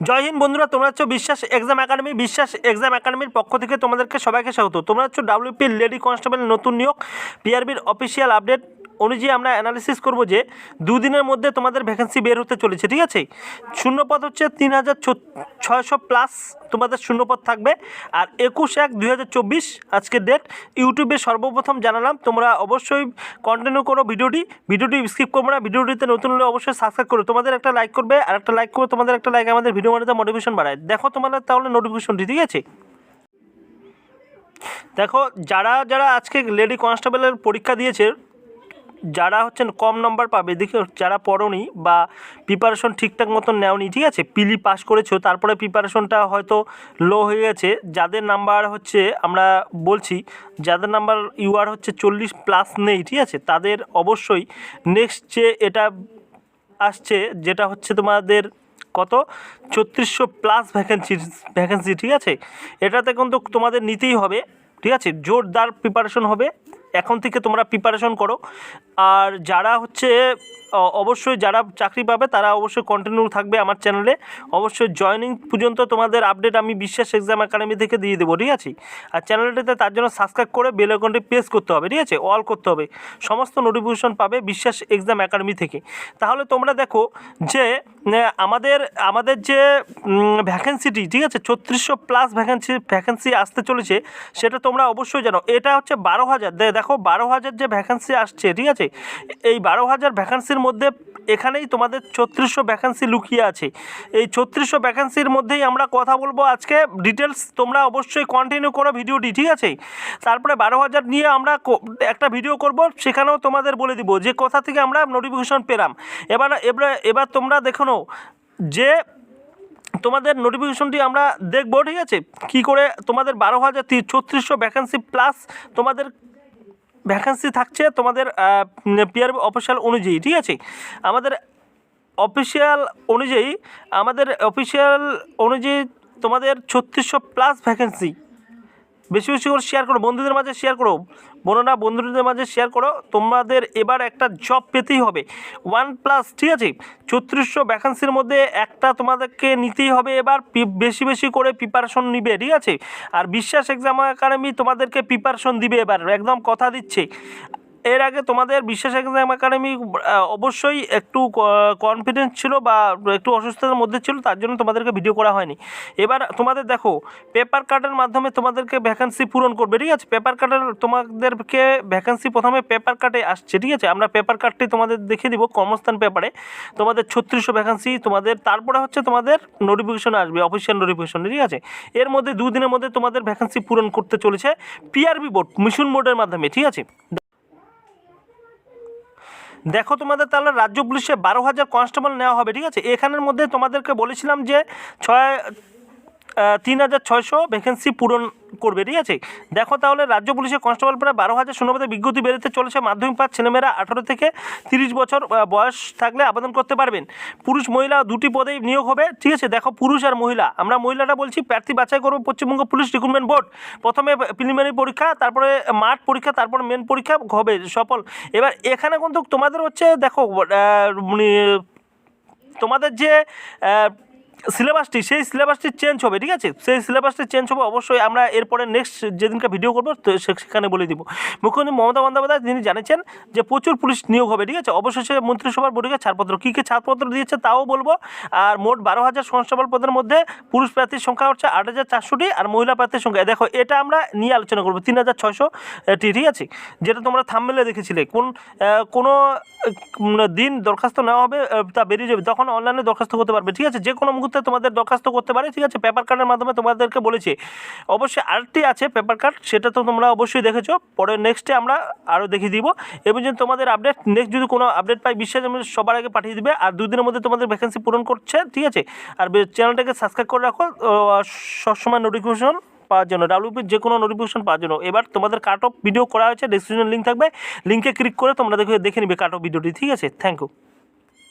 জয় হিন্দ বন্ধুরা, তোমরা হচ্ছে বিশ্বাস এক্সাম একাডেমি, বিশ্বাস এক্সাম একাডেমির পক্ষ থেকে তোমাদেরকে সবাইকে স্বাগত। তোমরা হচ্ছে ডাব্লিউপি লেডি কনস্টেবল নতুন নিয়োগ পিআরবির অফিসিয়াল আপডেট অনুযায়ী আমরা অ্যানালিসিস করব যে দুদিনের মধ্যে তোমাদের ভ্যাকেন্সি বের হতে চলেছে, ঠিক আছে? শূন্যপদ হচ্ছে তিন হাজার ছয়শো প্লাস তোমাদের শূন্যপদ থাকবে। আর একুশ এক দুই হাজার চব্বিশ, আজকের ডেট ইউটিউবে সর্বপ্রথম জানালাম, তোমরা অবশ্যই কন্টিনিউ করো ভিডিওটি। ভিডিওটি স্কিপ করব না, ভিডিওটিতে নতুন হলে অবশ্যই সাবস্ক্রাইব করো। তোমাদের একটা লাইক করবে, আর একটা লাইক করে তোমাদের একটা লাইক আমাদের ভিডিও মানে মোটিভেশন বাড়ায়। দেখো তোমাদের তাহলে নোটিফিকেশনটি ঠিক আছে? দেখো, যারা যারা আজকে লেডি কনস্টেবলের পরীক্ষা দিয়েছে যারা হচ্ছেন কম নম্বর পাবে, দেখি যারা পড়োনি বা প্রিপারেশন ঠিকঠাক মতন নেওনি, ঠিক আছে? পিলি পাস করেছ, তারপরে প্রিপারেশনটা হয়তো লো হয়ে গেছে। যাদের নাম্বার হচ্ছে, আমরা বলছি, যাদের নাম্বার ইউআর হচ্ছে চল্লিশ প্লাস নেই, ঠিক আছে? তাদের অবশ্যই নেক্সট যে এটা আসছে, যেটা হচ্ছে তোমাদের কত? ছত্রিশশো প্লাস ভ্যাকেন্সি ভ্যাকেন্সি ঠিক আছে? এটাতে কিন্তু তোমাদের নিতেই হবে, ঠিক আছে? জোরদার প্রিপারেশন হবে। এখন থেকে তোমরা প্রিপারেশন করো। আর যারা হচ্ছে অবশ্যই যারা চাকরি পাবে, তারা অবশ্যই কন্টিনিউ থাকবে আমার চ্যানেলে অবশ্যই জয়নিং পর্যন্ত তোমাদের আপডেট আমি বিশ্বাস এক্সাম একাডেমি থেকে দিয়ে দেবো, ঠিক আছে? আর চ্যানেলটিতে তার জন্য সাবস্ক্রাইব করে বেল আইকনটি প্রেস করতে হবে, ঠিক আছে? অল করতে হবে। সমস্ত নোটিফিকেশন পাবে বিশ্বাস এক্সাম একাডেমি থেকে। তাহলে তোমরা দেখো যে আমাদের আমাদের যে ভ্যাকেন্সিটি ঠিক আছে? ছত্রিশশো প্লাস ভ্যাকেন্সি ভ্যাকেন্সি আসতে চলেছে, সেটা তোমরা অবশ্যই জানো। এটা হচ্ছে বারো হাজার। দেখো, বারো হাজার যে ভ্যাকেন্সি আসছে, ঠিক আছে? এই বারো হাজার ভ্যাকেন্সির মধ্যে এখানেই তোমাদের ছত্রিশশো ভ্যাকেন্সি লুকিয়ে আছে। এই ছত্রিশশো ভ্যাকেন্সির মধ্যেই আমরা কথা বলব আজকে। ডিটেলস তোমরা অবশ্যই কন্টিনিউ করো ভিডিওটি, ঠিক আছে? তারপরে বারো হাজার নিয়ে আমরা একটা ভিডিও করব। সেখানেও তোমাদের বলে দিব যে কোথা থেকে আমরা নোটিফিকেশন পেলাম। এবার এবার এবার তোমরা দেখো যে তোমাদের নোটিফিকেশনটি আমরা দেখব, ঠিক আছে? কি করে তোমাদের বারো হাজার ছত্রিশশো ভ্যাকেন্সি প্লাস তোমাদের ভ্যাকেন্সি থাকছে তোমাদের পিআরবি অফিসিয়াল অনুযায়ী, ঠিক আছে? আমাদের অফিসিয়াল অনুযায়ী, আমাদের অফিসিয়াল অনুযায়ী তোমাদের ছত্রিশশো প্লাস ভ্যাকেন্সি বেশি বেশি করে শেয়ার করো, বন্ধুদের মাঝে শেয়ার করো। বোনেরা, বন্ধুদের মাঝে শেয়ার করো। তোমাদের এবার একটা জব পেতেই হবে। ওয়ান প্লাস ঠিক আছে? চৌত্রিশশো ভ্যাকান্সির মধ্যে একটা তোমাদেরকে নিতেই হবে এবার। বেশি বেশি করে প্রিপারেশন নিবে, ঠিক আছে? আর বিশ্বাস এক্সাম একাডেমি তোমাদেরকে প্রিপারেশন দিবে এবার। একদম কথা দিচ্ছে। এর আগে তোমাদের বিশ্বাস এক্সাম একাডেমি অবশ্যই একটু কনফিডেন্স ছিল বা একটু অসুস্থতার মধ্যে ছিল, তার জন্য তোমাদেরকে ভিডিও করা হয়নি। এবার তোমাদের দেখো পেপার কার্ডের মাধ্যমে তোমাদেরকে ভ্যাকান্সি পূরণ করবে, ঠিক আছে? পেপার কার্ডের তোমাদেরকে ভ্যাকান্সি প্রথমে পেপার কার্ডে আসছে, ঠিক আছে? আমরা পেপার কার্ডটি তোমাদের দেখে দিব, কর্মস্থান পেপারে তোমাদের ছত্রিশশো ভ্যাকান্সি তোমাদের, তারপরে হচ্ছে তোমাদের নোটিফিকেশন আসবে অফিসিয়াল নোটিফিকেশন ঠিক আছে? এর মধ্যে দুদিনের মধ্যে তোমাদের ভ্যাকান্সি পূরণ করতে চলেছে পিআরবি বোর্ড মিশন বোর্ডের মাধ্যমে, ঠিক আছে? দেখো তোমাদের তাহলে রাজ্য পুলিশে বারো হাজার কনস্টেবল নেওয়া হবে, ঠিক আছে? এখানের মধ্যে তোমাদেরকে বলেছিলাম যে ছয় তিন হাজার ছয়শো ভ্যাকেন্সি পূরণ করবে, ঠিক আছে? দেখো তাহলে রাজ্য পুলিশের কনস্টেবল প্রায় বারো হাজার শূন্যপদে বিজ্ঞপ্তি বেরোতে চলেছে। মাধ্যমিক পাস ছেলেমেয়েরা আঠারো থেকে তিরিশ বছর বয়স থাকলে আবেদন করতে পারবেন। পুরুষ, মহিলা দুটি পদেই নিয়োগ হবে, ঠিক আছে? দেখো পুরুষ আর মহিলা। আমরা মহিলাটা বলছি প্রার্থী বাছাই করব পশ্চিমবঙ্গ পুলিশ রিক্রুটমেন্ট বোর্ড প্রথমে প্রিলিমিনারি পরীক্ষা, তারপরে মাঠ পরীক্ষা, তারপর মেন পরীক্ষা হবে সফল। এবার এখানে কিন্তু তোমাদের হচ্ছে, দেখো মানে তোমাদের যে সিলেবাসটি সেই সিলেবাসটি চেঞ্জ হবে, ঠিক আছে? সেই সিলেবাসটি চেঞ্জ হবে, অবশ্যই আমরা এরপরে নেক্সট যেদিনকে ভিডিও করব সেখানে বলে দিব। মুখ্যমন্ত্রী মমতা বন্দ্যোপাধ্যায়, তিনি জানিয়েছেন যে প্রচুর পুলিশ নিয়োগ হবে, ঠিক আছে? অবশেষে মন্ত্রিসভার বৈঠকে ছাড়পত্র, কী কী ছাড়পত্র দিয়েছে তাও বলব। আর মোট বারো হাজার কনস্টেবল পদের মধ্যে পুরুষ প্রার্থীর সংখ্যা হচ্ছে আট হাজার চারশোটি আর মহিলা প্রার্থীর সংখ্যা। দেখো, এটা আমরা নিয়ে আলোচনা করব, তিন হাজার ছয়শো টি ঠিক আছে? যেটা তোমরা থামমেলে দেখেছিলে। কোন কোনো দিন দরখাস্ত নেওয়া হবে তা বেরিয়ে যাবে, তখন অনলাইনে দরখাস্ত করতে পারবে, ঠিক আছে? যে কোনো মুহূর্তে তোমাদের দরখাস্ত করতে পারে, ঠিক আছে? পেপার কার্ডের মাধ্যমে তোমাদেরকে বলেছে। অবশ্যই আরেকটি আছে পেপার কার্ড সেটা তো তোমরা অবশ্যই দেখেছ। পরে নেক্সটে আমরা আরও দেখিয়ে দিব। এবং যদি তোমাদের আপডেট নেক্সট যদি কোনো আপডেট পাই, বিশ্বাস সবার আগে পাঠিয়ে দিবে। আর দুদিনের মধ্যে তোমাদের ভ্যাকেন্সি পূরণ করছে, ঠিক আছে? আর চ্যানেলটাকে সাবস্ক্রাইব করে রাখো। সবসময় নোটিফিকেশন পাওয়ার জন্য ডাব্লিউপির যে কোনো নোটিফিকেশন পাওয়ার জন্য। এবার তোমাদের কাট অফ ভিডিও করা হয়েছে ডিসক্রিপশন লিঙ্ক থাকবে। লিঙ্কে ক্লিক করে তোমরা দেখে দেখে নিবে কাট অফ ভিডিওটি ঠিক আছে? Thank you